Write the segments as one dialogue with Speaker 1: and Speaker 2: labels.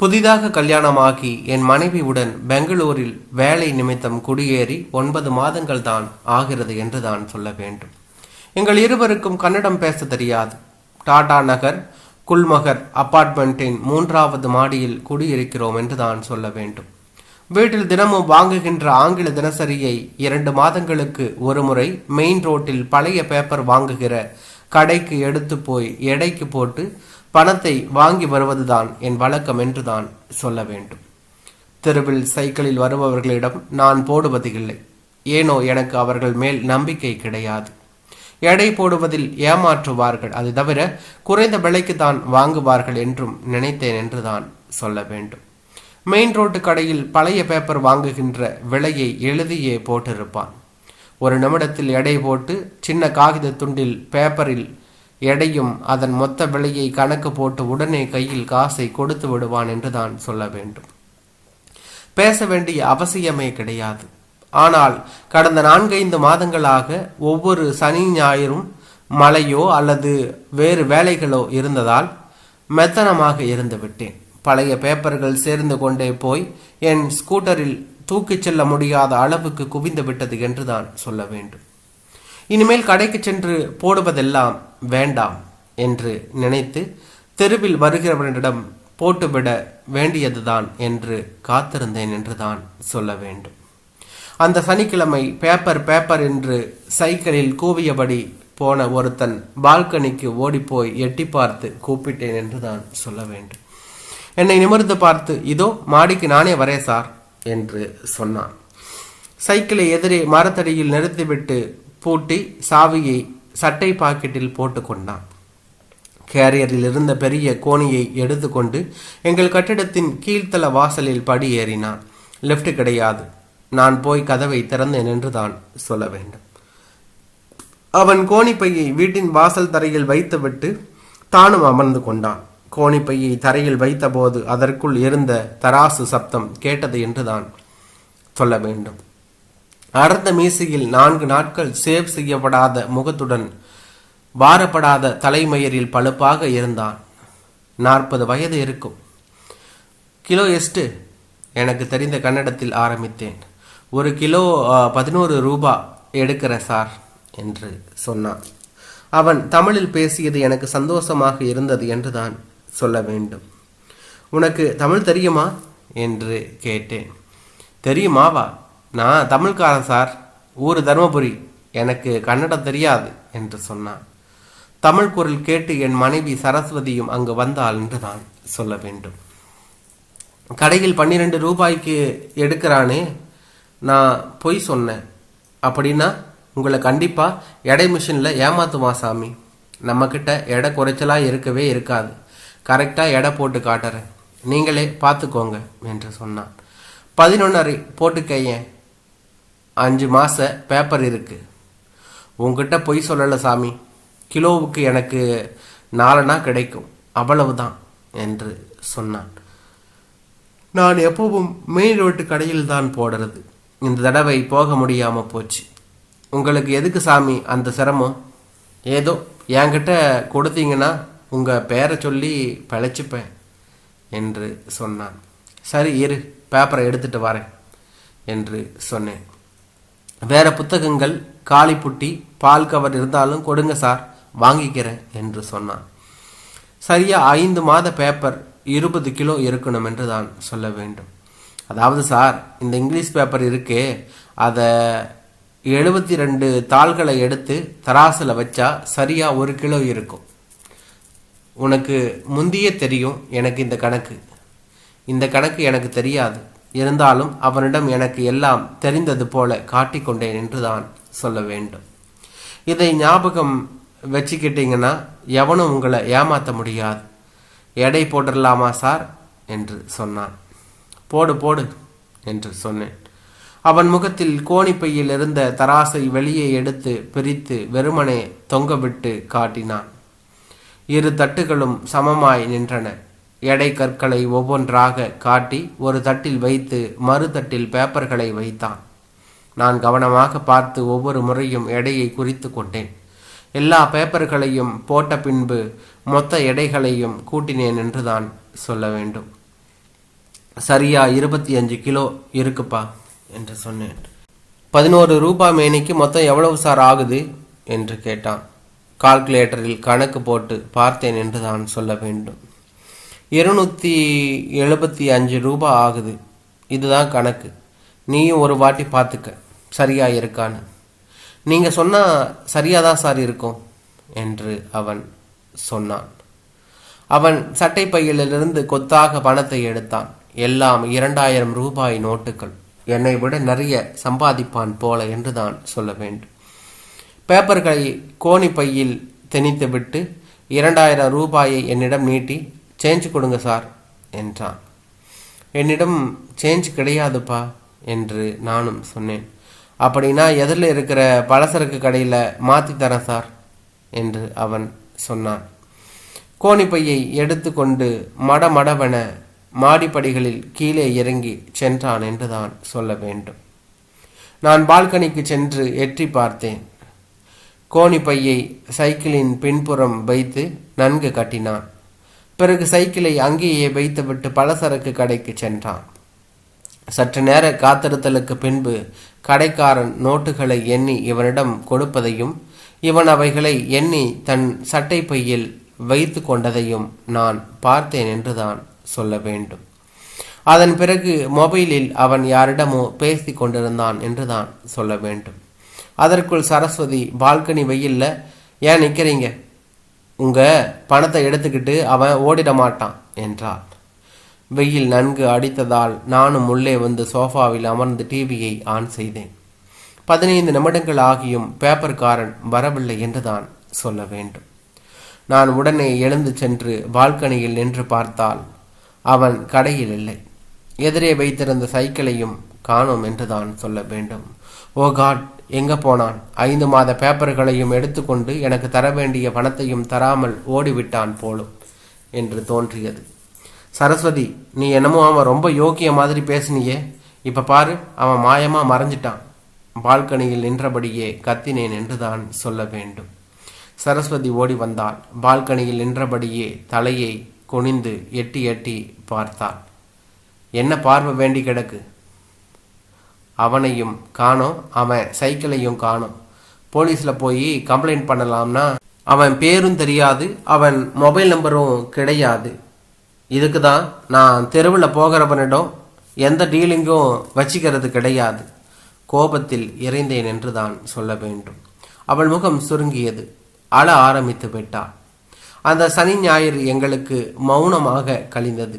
Speaker 1: புதிதாக கல்யாணமாகி என் மனைவியுடன் பெங்களூரில் வேலை நிமித்தம் குடியேறி ஒன்பது மாதங்கள் தான் ஆகிறது என்று தான் சொல்ல வேண்டும். எங்கள் இருவருக்கும் கன்னடம் பேச தெரியாது. டாடா நகர் குல்மகர் அப்பார்ட்மெண்ட்டின் மூன்றாவது மாடியில் குடியிருக்கிறோம் என்று தான் சொல்ல வேண்டும். வீட்டில் தினமும் வாங்குகின்ற ஆங்கில தினசரியை இரண்டு மாதங்களுக்கு ஒருமுறை மெயின் ரோட்டில் பழைய பேப்பர் வாங்குகிற கடைக்கு எடுத்து போய் எடைக்கு போட்டு பணத்தை வாங்கி வருவதுதான் என் வழக்கம் என்று தான் சொல்ல வேண்டும். தெருவில் சைக்கிளில் வருபவர்களிடம் நான் போடுவது இல்லை ஏனோ எனக்கு அவர்கள் மேல் நம்பிக்கை கிடையாது. எடை போடுவதில் ஏமாற்றுவார்கள். அது தவிர குறைந்த விலைக்கு தான் வாங்குவார்கள் என்றும் நினைத்தேன் என்று தான் சொல்ல வேண்டும். மெயின் ரோட்டு கடையில் பழைய பேப்பர் வாங்குகின்ற விலையை எழுதியே போட்டிருப்பான். ஒரு நிமிடத்தில் எடை போட்டு சின்ன காகித துண்டில் பேப்பரில் எடையும் அதன் மொத்த விலையை கணக்கு போட்டு உடனே கையில் காசை கொடுத்து விடுவான் என்று தான் சொல்ல வேண்டும். பேச வேண்டிய அவசியமே கிடையாது. ஆனால் கடந்த நான்கைந்து மாதங்களாக ஒவ்வொரு சனி ஞாயிறும் மழையோ அல்லது வேறு வேலைகளோ இருந்ததால் மெத்தனமாக இருந்து விட்டேன். பழைய பேப்பர்கள் சேர்ந்து கொண்டே போய் என் ஸ்கூட்டரில் தூக்கிச் செல்ல முடியாத அளவுக்கு குவிந்து விட்டது என்று தான் சொல்ல வேண்டும். இனிமேல் கடைக்கு சென்று போடுவதெல்லாம் வேண்டாம் என்று நினைத்து தெருவில் வருகிறவனிடம் போட்டுவிட வேண்டியதுதான் என்று காத்திருந்தேன் என்று தான் சொல்ல வேண்டும். அந்த சனிக்கிழமை பேப்பர் பேப்பர் என்று சைக்கிளில் கூவியபடி போன ஒருத்தன் பால்கனிக்கு ஓடிப்போய் எட்டி பார்த்து கூப்பிட்டேன் என்று தான் சொல்ல வேண்டும். என்னை நிமிர்ந்து பார்த்து இதோ மாடிக்கு நானே வரேன் சார் என்று சொன்னான். சைக்கிளை எதிரே மரத்தடியில் நிறுத்திவிட்டு பூட்டி சாவியை சட்டை பாக்கெட்டில் போட்டுக்கொண்டான் கேரியரில் இருந்த பெரிய கோணியை எடுத்துக்கொண்டு எங்கள் கட்டிடத்தின் கீழ்த்தள வாசலில் படி ஏறினான் லிஃப்ட் கிடையாது. நான் போய் கதவை திறந்தேன் என்று தான் சொல்ல வேண்டும். அவன் கோணிப்பையை வீட்டின் வாசல் தரையில் வைத்துவிட்டு தானும் அமர்ந்து கொண்டான். கோணிப்பையை தரையில் வைத்தபோது அதற்குள் இருந்த தராசு சப்தம் கேட்டது என்று தான் சொல்ல வேண்டும். அடர்ந்த மீசையில் நான்கு நாட்கள் சேவ் செய்யப்படாத முகத்துடன் வாரப்படாத தலைமயிரில் பழுப்பாக இருந்தான். நாற்பது வயது இருக்கும். கிலோ எஸ்ட்டு எனக்கு தெரிந்த கன்னடத்தில் ஆரம்பித்தேன். ஒரு கிலோ பதினோரு ரூபா எடுக்கிற சார் என்று சொன்னான். அவன் தமிழில் பேசியது எனக்கு சந்தோஷமாக இருந்தது என்று தான் சொல்ல வேண்டும். உனக்கு தமிழ் தெரியுமா? என்று கேட்டேன். தெரியுமாவா? நான் தமிழ்காரன் சார் ஊர் தருமபுரி எனக்கு கன்னடம் தெரியாது என்று சொன்னான். தமிழ் குரல் கேட்டு என் மனைவி சரஸ்வதியும் அங்கு வந்தாள் என்று தான் சொல்ல வேண்டும். கடையில் பன்னிரெண்டு ரூபாய்க்கு எடுக்கிறானே நான் பொய் சொன்னேன். அப்படின்னா உங்களை கண்டிப்பாக எடை மிஷினில் ஏமாத்துமா சாமி? நம்மக்கிட்ட எடை குறைச்சலாக இருக்கவே இருக்காது. கரெக்டாக எடை போட்டு காட்டுறேன். நீங்களே பார்த்துக்கோங்க என்று சொன்னான். பதினொன்னரை போட்டுக்கையன். அஞ்சு மாத பேப்பர் இருக்குது உங்ககிட்ட பொய் சொல்லலை சாமி. கிலோவுக்கு எனக்கு நாலனா கிடைக்கும். அவ்வளவுதான் என்று சொன்னான். நான் எப்பவும் மெயின் ரோட்டு கடையில் தான் போடுறது. இந்த தடவை போக முடியாமல் போச்சு. உங்களுக்கு எதுக்கு சாமி அந்த சிரமம்? ஏதோ என்கிட்ட கொடுத்தீங்கன்னா உங்கள் பேரை சொல்லி பிழைச்சிப்பேன் என்று சொன்னான். சரி இரு பேப்பரை எடுத்துகிட்டு வரேன் என்று சொன்னேன். வேற புத்தகங்கள் காளிப்புட்டி பால் கவர் இருந்தாலும் கொடுங்க சார் வாங்கிக்கிறேன் என்று சொன்னான். சரியா ஐந்து மாத பேப்பர் இருபது கிலோ இருக்கணும் என்று தான் சொல்ல வேண்டும். அதாவது சார் இந்த இங்கிலீஷ் பேப்பர் இருக்கே அதை எழுபத்தி ரெண்டு தாள்களை எடுத்து தராசில் வச்சா சரியாக ஒரு கிலோ இருக்கும். உனக்கு முந்தியே தெரியும் எனக்கு இந்த கணக்கு. இந்த கணக்கு எனக்கு தெரியாது. இருந்தாலும் அவனிடம் எனக்கு எல்லாம் தெரிந்தது போல காட்டிக்கொண்டேன் என்றுதான் சொல்ல வேண்டும். இதை ஞாபகம் வச்சுக்கிட்டீங்கன்னா எவனும் உங்களை ஏமாற்ற முடியாது. எடை போட்டுடலாமா சார்? என்று சொன்னான். போடு போடு என்று சொன்னேன். அவன் முகத்தில் கோணிப்பையில் இருந்த தராசை வெளியே எடுத்து பிரித்து வெறுமனே தொங்கவிட்டு காட்டினான். இரு தட்டுகளும் சமமாய் நின்றன. எடை கற்களை ஒவ்வொன்றாக காட்டி ஒரு தட்டில் வைத்து மறு தட்டில் பேப்பர்களை வைத்தான். நான் கவனமாக பார்த்து ஒவ்வொரு முறையும் எடையை குறித்து கொண்டேன். எல்லா பேப்பர்களையும் போட்ட பின்பு மொத்த எடைகளையும் கூட்டினேன் என்று தான் சொல்ல வேண்டும். சரியா இருபத்தி அஞ்சு கிலோ இருக்குப்பா என்று சொன்னேன். பதினோரு ரூபாய் மேனிக்கு மொத்தம் எவ்வளவு சார் ஆகுது? என்று கேட்டான். கால்குலேட்டரில் கணக்கு போட்டு பார்த்தேன் என்று தான் சொல்ல வேண்டும். இருநூற்றி எழுபத்தி அஞ்சு ரூபா ஆகுது. இதுதான் கணக்கு. நீயும் ஒரு வாட்டி பார்த்துக்க. சரியாக இருக்கான்னு. நீங்கள் சொன்னால் சரியாக தான் சார் இருக்கும் என்று அவன் சொன்னான். அவன் சட்டை பையிலிருந்து கொத்தாக பணத்தை எடுத்தான். எல்லாம் இரண்டாயிரம் ரூபாய் நோட்டுகள். என்னை விட நிறைய சம்பாதிப்பான் போல என்று தான் சொல்ல வேண்டும். பேப்பர்களை கோணி பையில் திணித்துவிட்டு இரண்டாயிரம் ரூபாயை என்னிடம் நீட்டி சேஞ்ச் கொடுங்க சார் என்றான். என்னிடம் சேஞ்ச் கிடையாதுப்பா என்று நானும் சொன்னேன். அப்படின்னா எதிரில் இருக்கிற பலசரக்கு கடையில் மாற்றி தரேன் சார் என்று அவன் சொன்னான். கோணிப்பையை எடுத்துக்கொண்டு மடமடவென மாடிப்படிகளில் கீழே இறங்கி சென்றான் என்றுதான் சொல்ல வேண்டும். நான் பால்கனிக்கு சென்று எட்டி பார்த்தேன். கோணிப்பையை சைக்கிளின் பின்புறம் வைத்து நன்கு கட்டினான். பிறகு சைக்கிளை அங்கேயே வைத்துவிட்டு பலசரக்கு கடைக்கு சென்றான். சற்று நேர காத்திருத்தலுக்கு பின்பு கடைக்காரன் நோட்டுகளை எண்ணி இவனிடம் கொடுப்பதையும் இவன் அவைகளை எண்ணி தன் சட்டை பையில் வைத்து கொண்டதையும் நான் பார்த்தேன் என்றுதான் சொல்ல வேண்டும். அதன் பிறகு மொபைலில் அவன் யாரிடமோ பேசி கொண்டிருந்தான் என்றுதான் சொல்ல வேண்டும். அதற்குள் சரஸ்வதி பால்கனி வெயில்ல ஏன் நிற்கிறீங்க உங்க பணத்தை எடுத்துக்கிட்டு அவன் ஓடிட மாட்டான் என்றாள். வெயில் நன்கு அடித்ததால் நானும் உள்ளே வந்து சோஃபாவில் அமர்ந்து டிவியை ஆன் செய்தேன். பதினைந்து நிமிடங்கள் ஆகியும் பேப்பர்காரன் வரவில்லை என்றுதான் சொல்ல வேண்டும். நான் உடனே எழுந்து சென்று பால்கனியில் நின்று பார்த்தால் அவன் கடையில் இல்லை. எதிரே வைத்திருந்த சைக்கிளையும் காணோம் என்றுதான் சொல்ல வேண்டும். ஓ காட் எங்க போனான்? ஐந்து மாத பேப்பர்களையும் எடுத்துக்கொண்டு எனக்கு தர வேண்டிய பணத்தையும் தராமல் ஓடிவிட்டான் போலும் என்று தோன்றியது. சரஸ்வதி நீ என்னமோ அவன் ரொம்ப யோக்கிய மாதிரி பேசினியே. இப்ப பாரு அவன் மாயமா மறைஞ்சிட்டான். பால்கனியில் நின்றபடியே கத்தினேன் என்றுதான் சொல்ல வேண்டும். சரஸ்வதி ஓடி வந்தாள். பால்கனியில் நின்றபடியே தலையை குனிந்து எட்டி எட்டி பார்த்தாள். என்ன பார்வை வேண்டி கிடக்கு? அவனையும் காணோம் அவன் சைக்கிளையும் காணோம். போலீஸில் போய் கம்ப்ளைண்ட் பண்ணலாம்னா அவன் பேரும் தெரியாது அவன் மொபைல் நம்பரும் கிடையாது. இதுக்கு தான் நான் தெருவில் போகிறவனிடம் எந்த டீலிங்கும் வச்சிக்கிறது கிடையாது. கோபத்தில் இறைந்தேன் என்று தான் சொல்ல வேண்டும். அவள் முகம் சுருங்கியது. அழ ஆரம்பித்து விட்டாள். அந்த சனி ஞாயிறு எங்களுக்கு மௌனமாக கழிந்தது.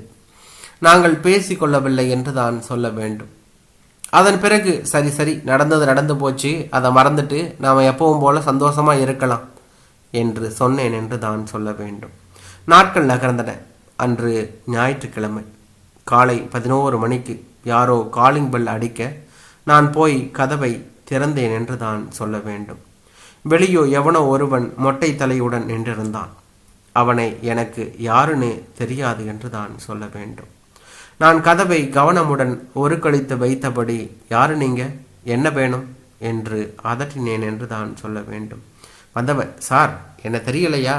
Speaker 1: நாங்கள் பேசிக்கொள்ளவில்லை என்று தான் சொல்ல வேண்டும். அதன் பிறகு சரி சரி நடந்தது நடந்து போச்சு. அதை மறந்துட்டு நாம் எப்பவும் போல சந்தோஷமா இருக்கலாம் என்று சொன்னேன் என்று தான் சொல்ல வேண்டும். நாட்கள் நகர்ந்தன. அன்று ஞாயிற்றுக்கிழமை. காலை பதினோரு மணிக்கு யாரோ காலிங் பெல் அடிக்க நான் போய் கதவை திறந்தேன் என்று தான் சொல்ல வேண்டும். வெளியோ எவனோ ஒருவன் மொட்டை தலையுடன் நின்றிருந்தான். அவனை எனக்கு யாருன்னு தெரியாது என்று தான் சொல்ல வேண்டும். நான் கதவை கவனமுடன் ஒரு கழித்து வைத்தபடி யாரு நீங்க? என்ன வேணும்? என்று அதட்டினேன் என்று தான் சொல்ல வேண்டும். வந்தவன் சார் என்ன தெரியலையா?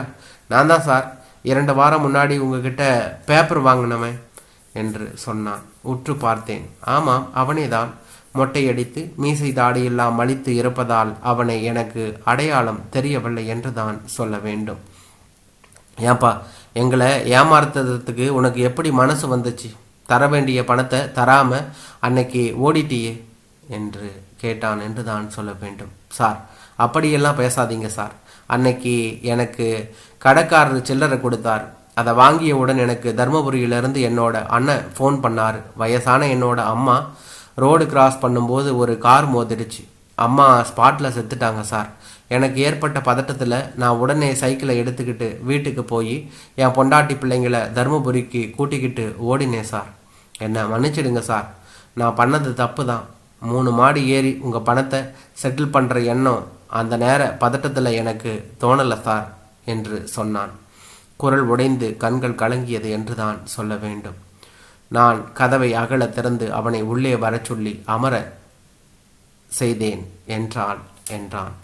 Speaker 1: நான் தான் சார். இரண்டு வாரம் முன்னாடி உங்ககிட்ட பேப்பர் வாங்கினவன் என்று சொன்னான். உற்று பார்த்தேன். ஆமாம் அவனே தான். மொட்டையடித்து மீசை தாடியெல்லாம் மலித்து இருப்பதால் அவனை எனக்கு அடையாளம் தெரியவில்லை என்று தான் சொல்ல வேண்டும். ஏன்பா எங்களை ஏமாத்துறதுக்கு உனக்கு எப்படி மனசு வந்துச்சு? தர வேண்டிய பணத்தை தராம அன்னைக்கு ஓடிட்டியே என்று கேட்டான் என்று தான் சொல்ல வேண்டும். சார் அப்படியெல்லாம் பேசாதீங்க சார். அன்னைக்கு எனக்கு கடைக்காரர் சில்லறை கொடுத்தார். அதை வாங்கியவுடன் எனக்கு தருமபுரியிலிருந்து என்னோட அண்ணன் ஃபோன் பண்ணார். வயசான என்னோட அம்மா ரோடு கிராஸ் பண்ணும்போது ஒரு கார் மோதிடுச்சு. அம்மா ஸ்பாட்டில் செத்துட்டாங்க சார். எனக்கு ஏற்பட்ட பதட்டத்தில் நான் உடனே சைக்கிளை எடுத்துக்கிட்டு வீட்டுக்கு போய் என் பொண்டாட்டி பிள்ளைங்களை தருமபுரிக்கு கூட்டிக்கிட்டு ஓடினேன் சார். என்னை மன்னிச்சிடுங்க சார். நான் பண்ணது தப்பு தான் மூணு மாடி ஏறி உங்கள் பணத்தை செட்டில் பண்ணுற எண்ணம் அந்த நேர பதட்டத்தில் எனக்கு தோணலை சார் என்று சொன்னான். குரல் உடைந்து கண்கள் கலங்கியது என்று தான் சொல்ல வேண்டும். நான் கதவை அகல திறந்து அவனை உள்ளே வரச் சொல்லி அமர செய்தேன் என்றான் என்றான்.